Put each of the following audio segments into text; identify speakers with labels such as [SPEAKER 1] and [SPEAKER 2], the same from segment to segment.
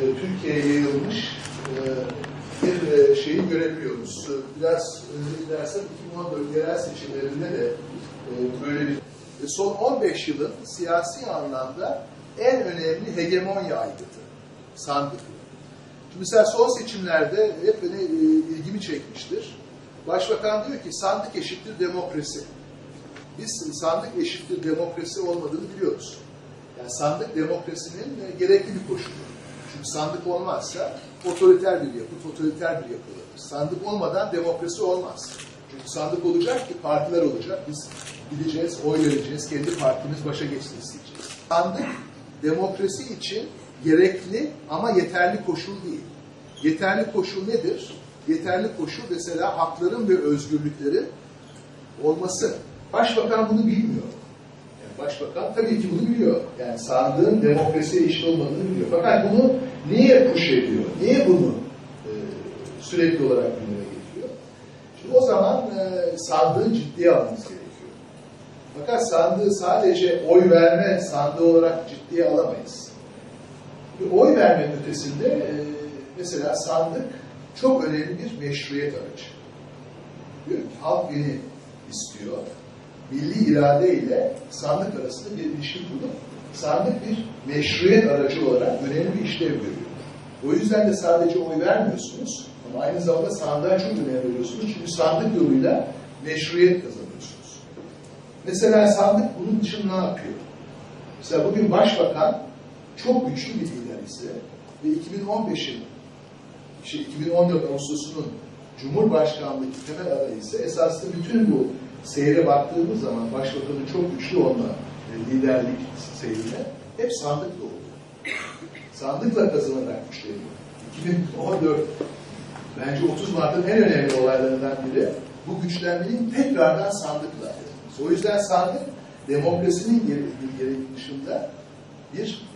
[SPEAKER 1] Türkiye'ye yayılmış e, bir e, şeyi görebiliyoruz. Biraz önce gidersem 2014 yerel seçimlerinde de e, böyle bir son 15 yılın siyasi anlamda en önemli hegemonya aygıtı sandık. Şimdi mesela son seçimlerde hep beni ilgimi çekmiştir. Başbakan diyor ki sandık eşittir demokrasi. Biz sandık eşittir demokrasi olmadığını biliyoruz. Yani sandık demokrasinin gerekli bir koşulu. Çünkü sandık olmazsa otoriter bir yapı, totaliter bir yapıdır. Sandık olmadan demokrasi olmaz. Çünkü sandık olacak ki partiler olacak. Biz gideceğiz, oy vereceğiz, kendi partimiz başa geçsin isteyeceğiz. Sandık demokrasi için gerekli ama yeterli koşul değil. Yeterli koşul nedir? Yeterli koşul mesela hakların ve özgürlüklerin olması. Başbakan bunu bilmiyor. Başbakan tabii ki bunu biliyor. Yani sandığın demokrasiye eşit olmadığını biliyor. Fakat bunu niye push ediyor? Niye bunu e, sürekli olarak gündeme getiriyor? Şimdi o zaman e, sandığı ciddiye almamız gerekiyor. Fakat sandığı sadece oy verme sandığı olarak ciddiye alamayız. Bir oy vermenin ötesinde e, mesela sandık çok önemli bir meşruiyet aracı. Halk beni istiyor. Milli irade ile sandık arasında bir ilişki kurup sandık bir meşruiyet aracı olarak önemli bir işlev görüyor. O yüzden de sadece oy vermiyorsunuz ama aynı zamanda sandığa çok önem veriyorsunuz. Çünkü sandık yoluyla meşruiyet kazanıyorsunuz. Mesela sandık bunun dışında ne yapıyor? Mesela bugün başbakan çok güçlü bir lider ise ve 2015'in işte 2014 Ağustos'unun Cumhurbaşkanlığı temel adayı ise esasında bütün bu seyre baktığımız zaman başbakanın çok güçlü olma e, liderlik seyrine hep sandıkla oldu. Sandıkla kazanarak güçleniyor. 2014 bence 30 Mart'ın en önemli olaylarından biri bu güçlenmenin tekrardan sandıkla. O yüzden sandık demokrasinin geri dışında bir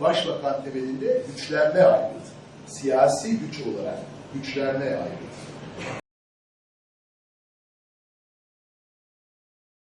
[SPEAKER 1] başbakan temelinde güçlenme aygıtı. Siyasi güç olarak güçlenme aygıtı.